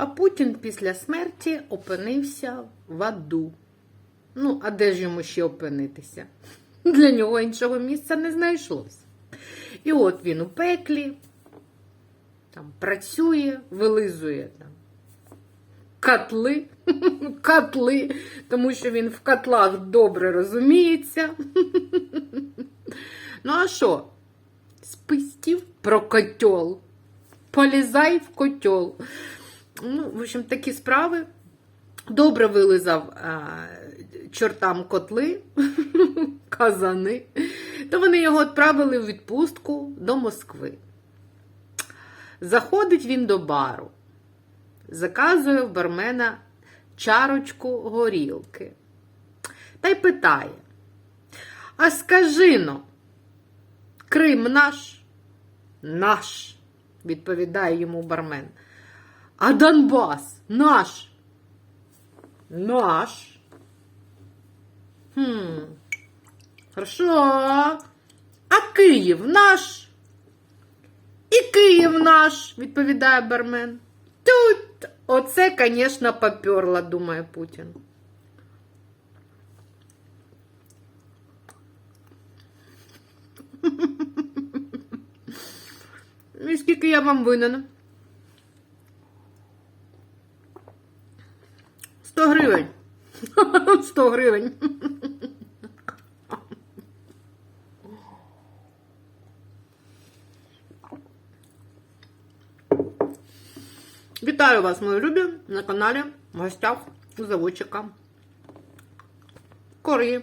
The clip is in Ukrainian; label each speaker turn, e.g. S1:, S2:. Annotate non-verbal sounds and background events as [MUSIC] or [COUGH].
S1: А Путін після смерті опинився в аду. Ну, а де ж йому ще опинитися? [LAUGHS] Для нього іншого місця не знайшлося. І от він у пеклі, там працює, вилизує там котли, [LAUGHS] котли, тому що він в котлах добре розуміється. [LAUGHS] Ну, а що? Спистів про котел. Полізай в котел. Ну, в общем, такі справи. Добре вилизав а, чортам котли, [LAUGHS] казани. То вони його відправили в відпустку до Москви. Заходить він до бару, заказує в бармена чарочку горілки. Та й питає: А скажи но, Крим наш? Наш, відповідає йому бармен. А Донбас наш? Наш. Хм. Хорошо. А Київ наш? І Київ наш, відповідає бармен. Тут оце, звісно, поперло, думає Путін. [LAUGHS] Скільки я вам винен? 100 гривень. [LAUGHS] 100 гривень. Вітаю вас, мої любі, на каналі в гостях заводчика Кореї.